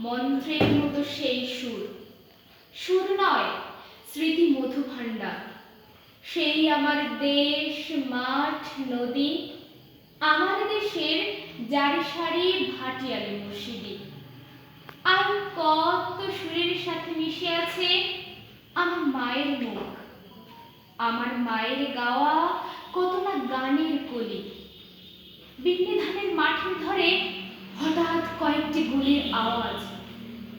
মন্ত্রের মতো সেই সুর। সুর নয়, স্মৃতি মধু ভাণ্ডার সেই আমার দেশ, মাঠ, নদী, আমার দেশের জারি সারি ভাটিয়ালি মুর্শিদি আর কত সুরের সাথে মিশে আছে আমার মায়ের মুখ। আমার মায়ের গাওয়া কত না গানের কলি। বিন্নি মাঠের ধরে হঠাৎ কয়েকটি গুলির আওয়াজ,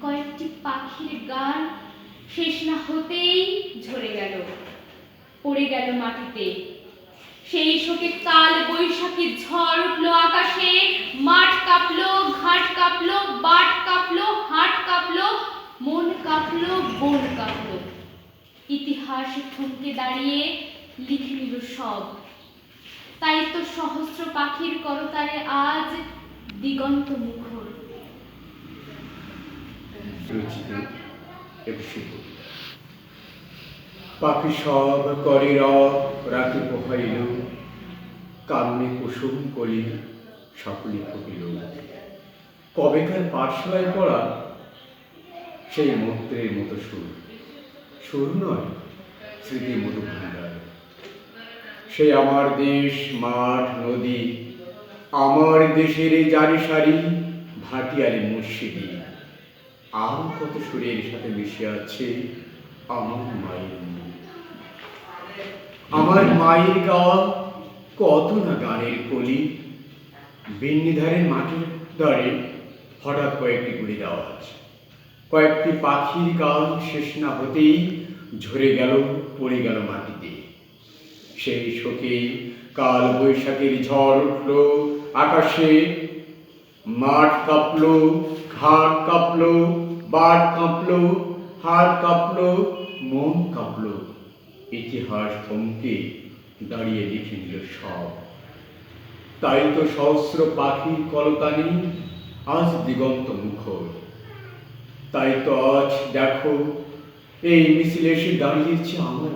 কয়েকটি পাখির গান শেষ না হতেই ঝরে গেল, পড়ে গেল মাটিতে। সেই শোকে কাল বৈশাখী ঝড় উঠল আকাশে, মাঠ কাঁপলো, ঘাট কাঁপলো, বাট কাঁপলো, হাট কাঁপলো, মন কাঁপলো, বন কাঁপলো। ইতিহাস থমকে দাঁড়িয়ে লিখে নিল সব। তাই তো সহস্র পাখির করতারে আজ দিগন্ত মুখর। পাখি সব করে রাতে পোহাইল কামনে কুসুম কলি সকলে ফুটিল কবেকার পাঠশালায় পড়া? সেই মন্ত্রের মতো সুর। সুর নয় স্মৃতি মধু ভাণ্ডার সে আমার দেশ, মাঠ, নদী আমার দেশের জারি সারি, ভাটিয়ালি মুর্শিদি আর কত সুরের সাথে মিশে আছে আমার মায়ের আমার মায়ের গাওয়া কত না গানের কলি। বিন্নিধারের মাটির দরে হঠাৎ কয়েকটি গুলি দেওয়া আছে। কয়েকটি পাখির গান শেষ না হতেই ঝরে গেল, পড়ে গেল মাটিতে। সেই শোকে কাল বৈশাখের ঝড় উঠল, আকাশে মাঠ কাঁপলো, ঘাট কাঁপলো বাট কাঁপলো হাড় কাঁপলো, মন কাঁপলো। ইতিহাস থমকে দাঁড়িয়ে লিখে নিল সব। তাই তো সহস্র পাখির কলতানি আজ দিগন্ত মুখর। তাই তো আজ দেখো, এই মিছিলে এসে দাঁড়িয়েছে আমার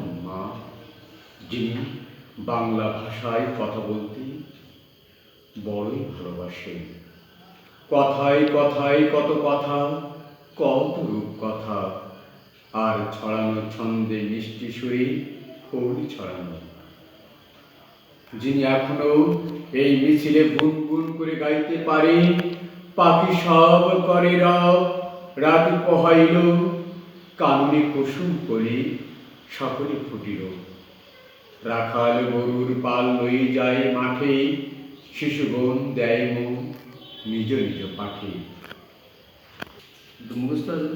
যিনি বাংলা ভাষায় কথা বলতে বড়ই ভালোবাসেন। কথায় কথায় কত কথা, কত রূপ কথা, আর ছড়ানো ছন্দে মিষ্টি সুরে ফুল ছড়ানো। যিনি এখনও এই মিছিলে গুনগুন করে গাইতে পারে পাখি সব করে রব রাত পোহাইল, কাননে কুসুম করে সকলে ফুটিল। রাখাল গরুর পাল লই যায় মাঠে শিশুগণ দেয় মন নিজ নিজ পাঠে। মুখস্থ আছে?